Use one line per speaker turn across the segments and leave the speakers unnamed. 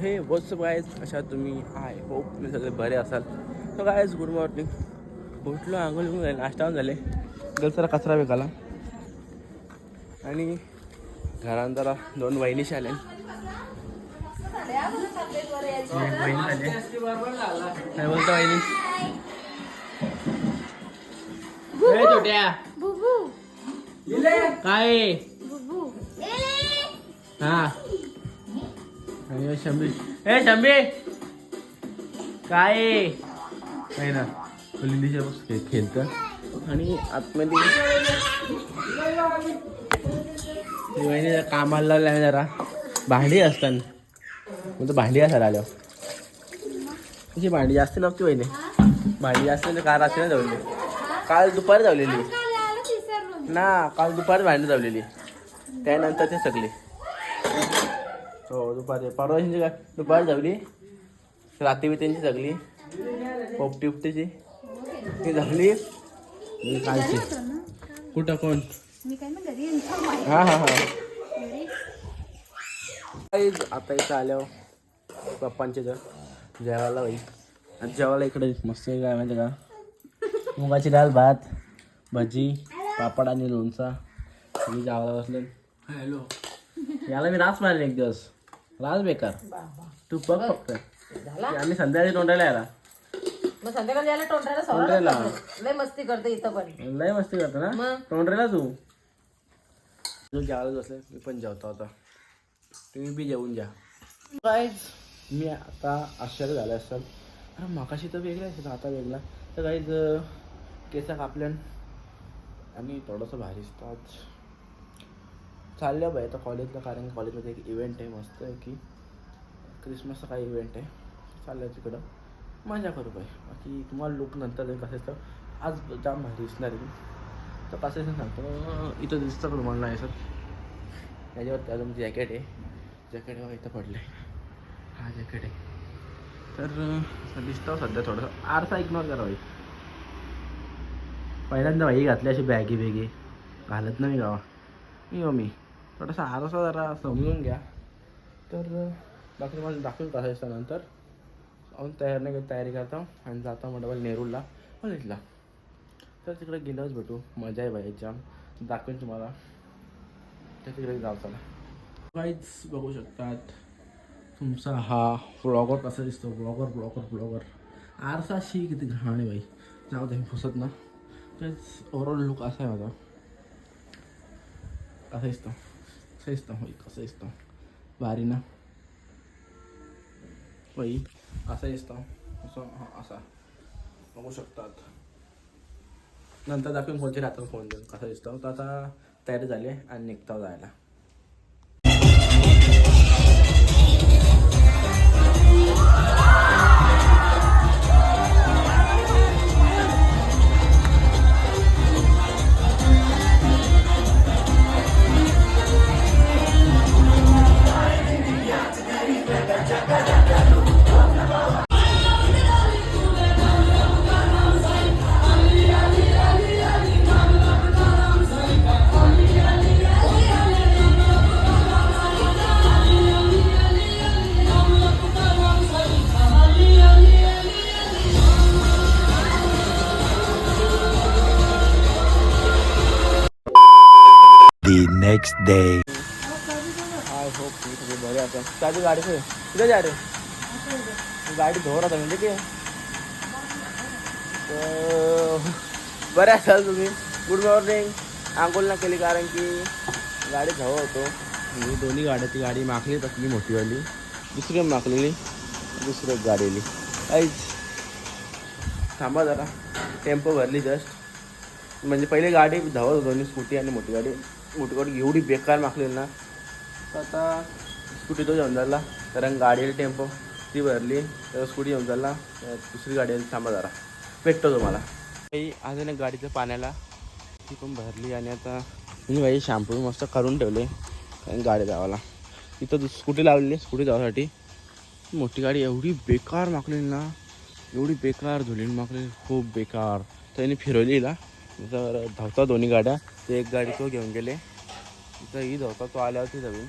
हे what's guys अशा तुम्ही आय होप तुम्ही सगळे बरे असाल. तर गायज गुड मॉर्निंग उठलो आंघोळ घेऊन झाले नाश्ता झाले. गल जरा कचरा वेगाला आणि घरात जरा दोन वहिनीशी आले. काय बोलतो वहिनी? काय? हा. आणि शंभी. ए शंभी! काय? काय ना लिंडीच्या बस खेळतं. आणि आतमध्ये ती वहिनी जरा कामाला लावल्या आहे जरा. भांडी असतात. म्हणजे भांडी असायला आल्यावर. तशी भांडी जास्त नव्हती वहिनी? भांडी जास्त काल रात्री नाही जावली काल दुपारी जावलेली ना काल दुपारी भांडी जावलेली त्यानंतर ते सगळे. हो दुपारी. परवा दिवशी काय? दुपारी जावली रात्री त्यांची सगळी पोपटी उपटीची. ती झाली मी कालची कुठं कोण? हा हा हा. आता इथं आल्यावर पप्पांच्या इथं जेवायला बाई. आणि जेवायला इकडे मस्त काय माहिती का? मुगाची डाळ भात भजी पापड आणि लोणचा. मी जेवायला बसले हॅलो. याला मी रास मारले एक दिवस. रास बेकार. तू बघ फक्त. आणि संध्याकाळी तोंडायला
मग संध्याकाळी यायला सवय लय मस्ती करते इथं पण.
लय मस्ती करतो ना?
मग?
तोंडरेला तू. तू जेवायला बसले मी पण जेवतो आता. तुम्ही बी जेवून जा काहीच मी आता आश्चर्य झालं असेल अरे मकाशी तर वेगळा असेल आता वेगळा. तर काहीच केसा कापल्यान आणि थोडंसं भारी आज चाललं बाई आता कॉलेजला कारण कॉलेजमध्ये एक इव्हेंट आहे मस्त आहे की क्रिसमसचा काही इव्हेंट आहे. चाललं आहे तिकडं. मजा करू बाई. बाकी तुम्हाला लुक नंतर कसं तर आज जाम भारी दिसणार आहे. तर कसं आहे सांगतो इथं दिसतं का तुम्हाला नाही सर त्याच्यावर अजून जॅकेट आहे. जॅकेट बघा इथं पडलं आहे हा जॅकेट आहे. तर दिसतं सध्या थोडंसं. आरसा इग्नोर करा बाई. पहिल्यांदा बाई घातली अशी बॅगी बेगी घालत नाही गावा मी हो मी थोडासा आरसा जरा समजून घ्या. तर बाकी तुम्हाला दाखवून कसं दिसता नंतर. अजून तयार नाही तयारी करता आणि जाता म्हटलं नेरूळला कॉलेजला तर तिकडे गेल्यावरच भेटू. मजा आहे बाई जाम दाखवेन तुम्हाला. तर तिकडे जाऊ चला. काहीच बघू शकतात तुमचा हा ब्लॉगर कसा दिसतो. ब्लॉगर ब्लॉगर ब्लॉगर आरसाशी किती घाण आहे बाई. जाऊ दे फुसत ना. तेच ओव्हरऑल लुक असा आहे माझा. कसा दिसतो? कसा दिसतो होई कसा दिसतो भारी ना बाई असा दिसतो असं हा असा बघू शकतात नंतर दाखवून कोणते राहतो फोन देऊन कसं दिसतो तर आता तयारी झाली आणि निघतो जायला
next day.
सगळे बरे गाडी कुठे कुठे जा रे गाडी धोर आता म्हणजे की तर बरे असाल तुम्ही गुड मॉर्निंग आंघोळ ना केली कारण की। गाडी धाव होतो मी दोन्ही गाड्या ती गाडी माखली तसली मोठीवाली दुसरी माखलेली दुसरी एक गाडी आली काहीच थांबा जरा। टेंपो भरली जस्ट। म्हणजे पहिले गाडी धावत होतो दोन्ही स्कूटी आणि मोठी गाडी। मोठी एवढी बेकार मागली ना. तर आता स्कूटी तो घेऊन झाला कारण गाडी आली टेम्पो ती भरली. तर स्कूटी घेऊन झाला तर दुसरी गाडी आली. थांबा जरा. भेटतो तुम्हाला. काही अजून एक गाडीचं पाण्याला. ती पण भरली आणि आता मी भाई शॅम्पू मस्त करून ठेवले. कारण गाडी जावाला तिथं स्कूटी लावलेली स्कूटी जावासाठी. मोठी गाडी एवढी बेकार मागली ना. एवढी बेकार धुलीन मागली. खूप बेकार. त्यांनी फिरवली ना तर धावता दोन्ही गाड्या. ते एक गाडी तो घेऊन गेले. इथं ही धावता तो आल्यावरती जाऊन.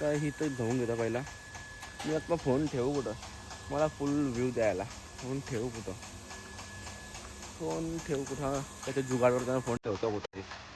तर ही तर धावून घेता पहिला. मी आता फोन ठेवू कुठं? मला फुल व्ह्यू द्यायला. फोन ठेवू कुठं? फोन ठेवू कुठं? त्याच्या जुगाडवर त्यांना फोन ठेवतो कुठे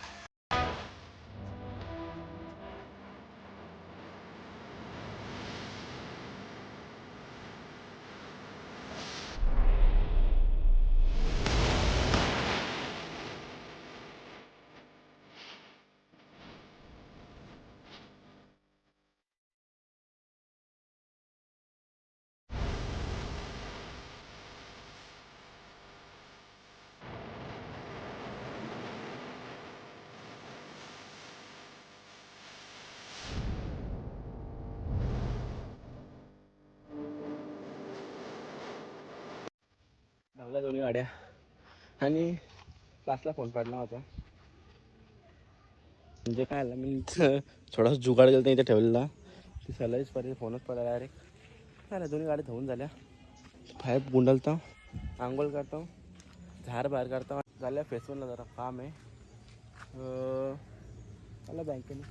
धावल्या दोन्ही गाड्या. आणि क्लासला फोन पाडला होता. म्हणजे काय आलं मी थोडासा जुगाड गेला इथे ठेवलेला. ती सलाईच पडेल फोनच पडला डायरेक्ट झाल्या दोन्ही गाड्या धुवून झाल्या. फायब गुंडलतो आंघोळ करतो झार बाहेर करता झाल्या फेसवूनला जरा काम आहे. मला बँकेने.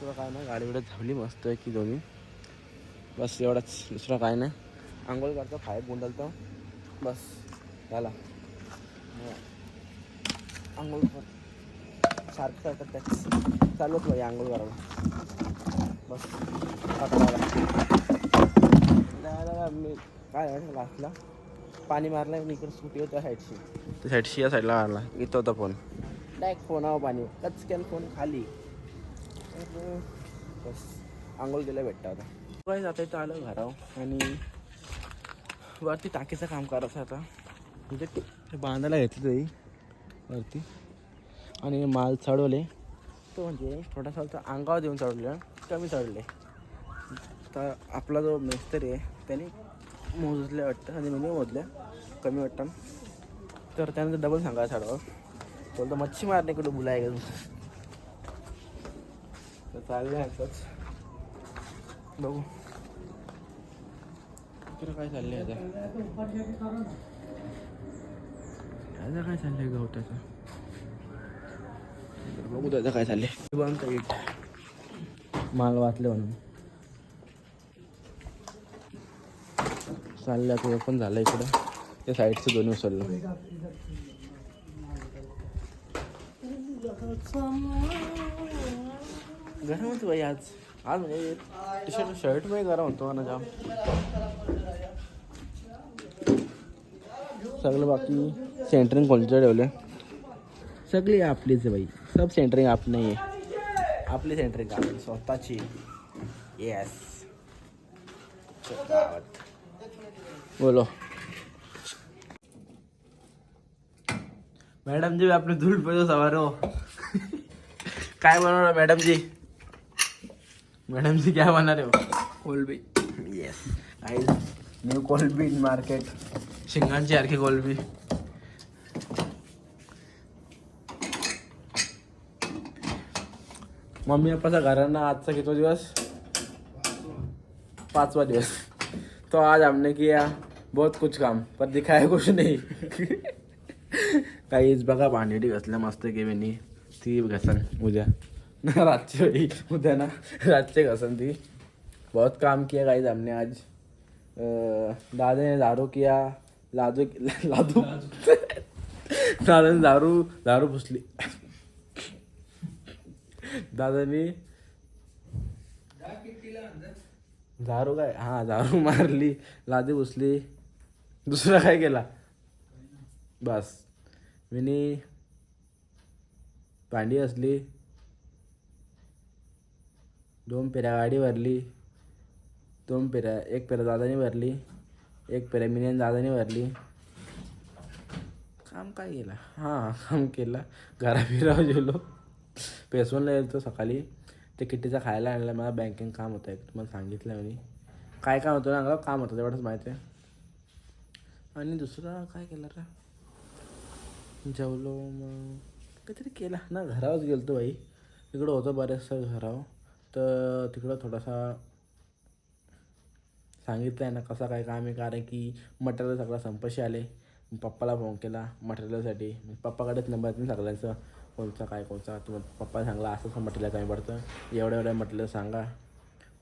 तुला काय नाही गाडी बिडत धावली मस्त आहे की दोन्ही. बस एवढंच दुसरं काय नाही. आंघोळ करतो फाईप गुंडलतो. बस झाला आंघोळ सारखं सारखं त्याच चालूच पाहिजे आंघोळ करायला बस आता मी काय आहे लास्टला पाणी मारलं मी इकडे स्कूटी होत्या साईडशी साईडशी या साईडला मारला इथं होता फोन डायरेक्ट फोनावर पाणी कचक्यान फोन खाली बस आंघोळ केल्या भेटता आता काय जाता इथं आलं घरावर आणि वरती टाकीचं काम करायचं आता. म्हणजे ते बांधायला घेतलं तरी वरती. आणि माल चढवले. तो म्हणजे थोडासा तो अंगावर देऊन चढवले कमी चढले तर आपला जो मिस्त्री आहे त्याने मोजले वाटतं आणि मी मोजल्या कमी वाटतं. तर त्यानंतर डबल सांगा चढवा बोलतो मच्छी मारणे कुठं बुलाय का तर चाललं आहे बघू. इकडं काय चाललंय आता? दादा काय चाललंय गवताचं? बघू दादा काय चाललंय. बांधता इट माल वाचले म्हणून. चाललं ते पण झालं इकडं. त्या साईडचं दोन्ही उचललं. गरम होतं बाई आज. आज म्हणजे टी शर्ट शर्टमध्ये गरम होतो ना जाम. सगळं बाकी सेंटरिंग कोणतं ठेवलं सगळी आपलीच आहे बाई. सब सेंटरिंग आप नाही आहे आपली सेंटरिंग आपली स्वतःची. येस बोलो. मैडम जी आपने दूध पे तो सवार हो. काय बनवणार मॅडम जी मॅडम जी क्या बना रहे हो? कोलबी. येस आई न्यू कोलबी इन मार्केट शिंगांची सारखी कोलबी मम्मी पप्पाचा घरांना आजचा किती दिवस? पाचवा दिवस. तो आज हमने किया बहुत कुछ काम पर दिखाया कुछ नहीं. काहीच बघा भांडेटी घसल्या मस्त केवीनी ती घसन उद्या. ना रातची उद्या ना रातचे घसन ती. बहुत काम किया गाइस हमने आज. अं, दादा ने दारू किया. लादू लादू दादा ने दारू दारू पुसली. दादानी दारू काय? हा दारू मारली. लादी पुसली. दुसरा काय केला? बस. मिनी भांडी असली दोन पेऱ्या गाडी भरली. दोन पेऱ्या एक पेऱ्या दादाने भरली. एक पेऱ्या दादाने भरली. काम काय केलं? हां काम केलं. घरा फिरावं गेलो. पेसवनला गेलो सकाळी. ते किट्टीचा खायला आणलं. मला बँकिंग काम होतं. एक तुम्हाला सांगितलं मी. काय काम होतं ना काम होतं. तेवढंच माहिती आहे. आणि दुसरं काय केलं रे? जेवलो मग. काहीतरी केला. ना घरावरच गेलो तो बाई. तिकडं होतं बरेचसं घरावर तर तिकडं थोडासा सांगितलं आहे ना कसा काय काम आहे कारण की मटेरियल सगळं संपशी आले. पप्पाला फोन केला मटेरियलसाठी पप्पाकडेच नंबर नाही सगळ्यांचं कोणचा काय कोणचा. तुम्ही पप्पा सांगला असं मटेरियल कमी पडतं. एवढं एवढं मटेरियल सांगा.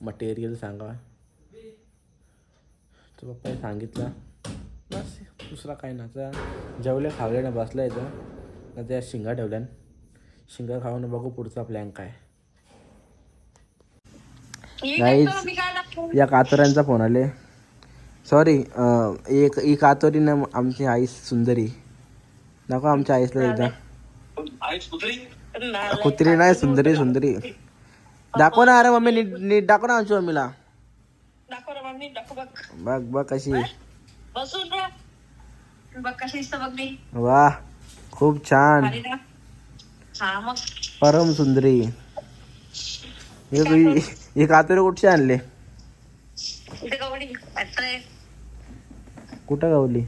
मटेरियल सांगा. तो पप्पाने सांगितलं. बस दुसरा काय ना तर जेवले खावले ना बसला इथं. ना त्या शिंगा ठेवल्यान. शिंगा खाऊन बघू पुढचा प्लॅन काय. गाईज या कातोऱ्यांचा फोन आले. सॉरी एक ही कातोरी ना आमची आई सुंदरी. नको आमच्या आईसला एकदा. कुत्री नाही सुंदरी सुंदरी. दाखव ना अरे मम्मी नीट नीट दाखव ना आमच्या मम्मीला.
बघ.
बघ कशी वा खूप छान. परम सुंदरी. हे हे कातोरे कुठचे आणले?
इथे
कुठं गावली?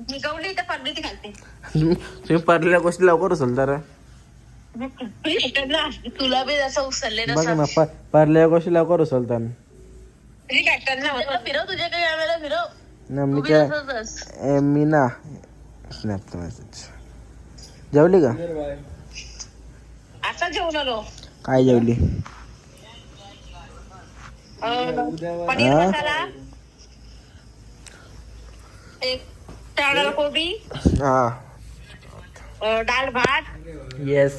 मी गवडी इथे घालते
तुम्ही पडलेल्या गोष्टी लवकर उचल तर
तुला बी जसं उचलले
बघ ना प- पडलेल्या गोष्टी लवकर उचलतात
फिरव तुझ्या काही वेळेला फिरव.
नमनीच्या ए, मी ना स्नॅपचा मेसेज जेवली का?
आता जेवण आलो
काय जेवली?
पनीर
हा?
मसाला एक टाळा कोबी
हा.
अं, डाळ भात
येस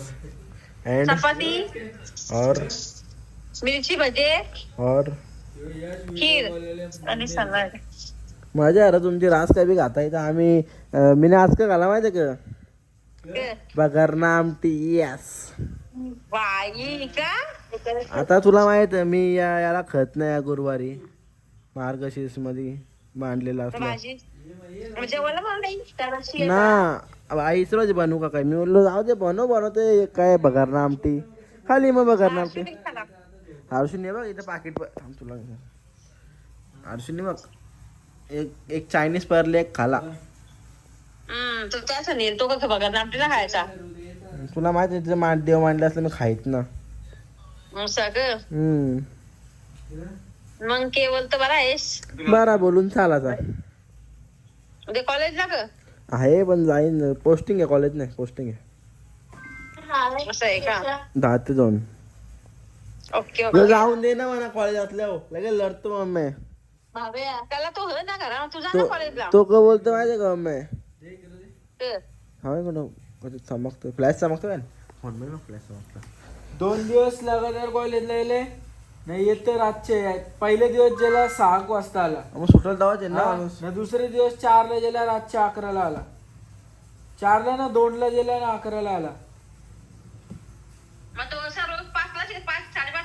एंड
चपाती
और?
मिरची भजे
और?
खीर आणि सलाड.
मजा आहे तुमची रास काय बी खाता येतं आम्ही अं, मी आज का घाला माहिती का? बगर नाम टी येस
बाई का
आता तुला माहीत आहे, मी या याला खत नाही या गुरुवारी. मार्गशीर्षमध्ये मांडलेला असला.
नाही दिवशी
ना आईच रोज बनवू का काय? मी बोललो जाऊ दे बनव बनवते काय बघार ना आमटी. खाली मग बघार ना आमटी. हर्षूने बघ इथं पाकिट थांब तुला. हर्षूने बघ एक एक चायनीज परले एक खाला.
तू काय सांगेल तो का बघा नामटीला खायचा.
तुला माहीत आहे तिथं मांड देव मांडलं असलं मी खायत ना.
सगळं
हम्म.
मग केवळ तर बरा आहेस.
बरा बोलून चालाचा
उद्या कॉलेजला ग?
आहे पण जाईन. पोस्टिंग आहे कॉलेज नाही पोस्टिंग आहे.
असं आहे का?
दहा ते दोन
ओके.
जाऊन दे ना मला कॉलेज असल्यावर लगेच लढतो मम्मी
भाव्या त्याला तो हो ना करा तुझा ना
तो
कॉलेजला
तो का बोलतो माहिती का मम्मी. हा. कधी चमकतो फ्लॅश चमकतो काय मध्ये फ्लॅश चमकतो
दोन दिवस लगातार कॉलेजला गेले. नाही येत तर रातचे. पहिले दिवस गेला सहा वाजता आला.
मग सुटल
हा,
माणूस.
ना दुसरे दिवस चारला गेला रातच्या अकराला आला. चारला ना दोनला गेला ना अकराला आला.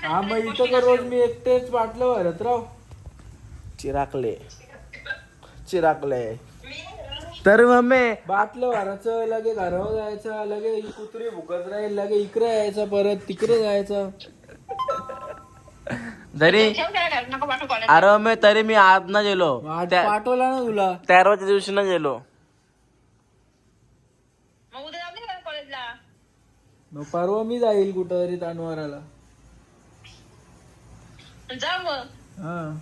हा मग इथं तर रोज मी एकटेच बाटलं भरत राव.
चिराकले. चिराकले. तर मम्मी
बाटलं भरायचं लगे घरावर जायचं लगे ही कुत्री भुकत राहील लगे इकडे यायचं परत तिकडे जायचं.
जरी अरे मम्मी तरी मी आज ना गेलो.
आज
त्या-
पाठवला ना तुला.
तेराव्या दिवशी ना गेलो.
मग उद्या जाऊ दे का कॉलेजला.
मग परवा मी जाईल कुठं तरी तानवाराला.
जा मग.
हा.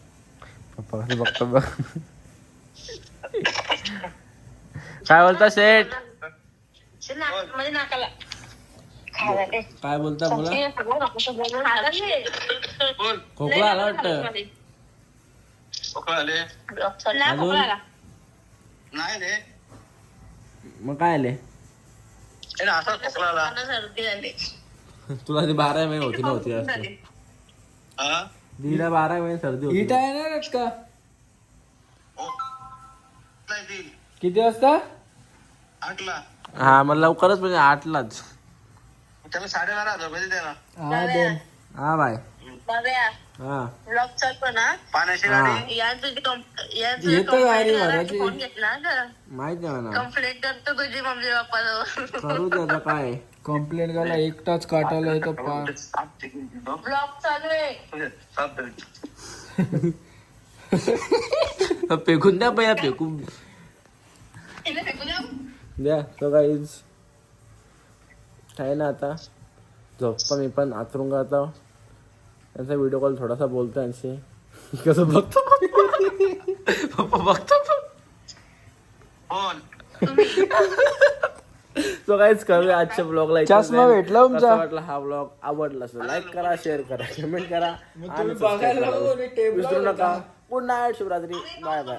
पप्पा कसं बघतो बघ. काय बोलता
ना- म्हणजे नाकाला.
काय बोलता बोला.
हे.
खोकला आला वाटतं?
आले.
नाही
अजून?
खोकला आला.
नाही रे
मग काय आले?
हे ना असा खोकला आला.
मला सर्दी झाली
तुला ती बारा महिने होती नव्हती.
हा?
दीडा बारा महिने सर्दी होती.
इटा येणार का?
देईल
किती वाजता?
आठला.
हा मग लवकरच म्हणजे आठलाच.
त्याला साडेबारा हजार रुपये ना.
हा
हा बाय. हा.
ब्लॉग चालतो ना?
पाण्याची
हा.
गाडी.
या तुझी कंप- या तुझी
येतं
complaint
गाडी
करा,
भरायची.
फोन घेतला ना?
माहीत मला
कंप्लेंट करतो तुझी मम्मी पप्पा
करू काय.
कंप्लेंट करायला एकटाच काटायला येतो पार
ब्लॉग चालू आहे.
फेकून द्या पहिला फेकून.
देऊ?
द्या. तो काहीच काय ना आता. झोपता मी पण आतरून आता. त्यांचा व्हिडिओ कॉल थोडासा बोलतो यांचे कसं बघतो? पप्पा बघतो तो काहीच करूया आजच्या ब्लॉगला
चष्मा भेटला तुमचा?
वाटला हा ब्लॉग आवडला असेल लाईक करा शेअर करा कमेंट करा. आणि subscribe करा. विसरू नका. गुड नाईट शुभरात्री. Bye bye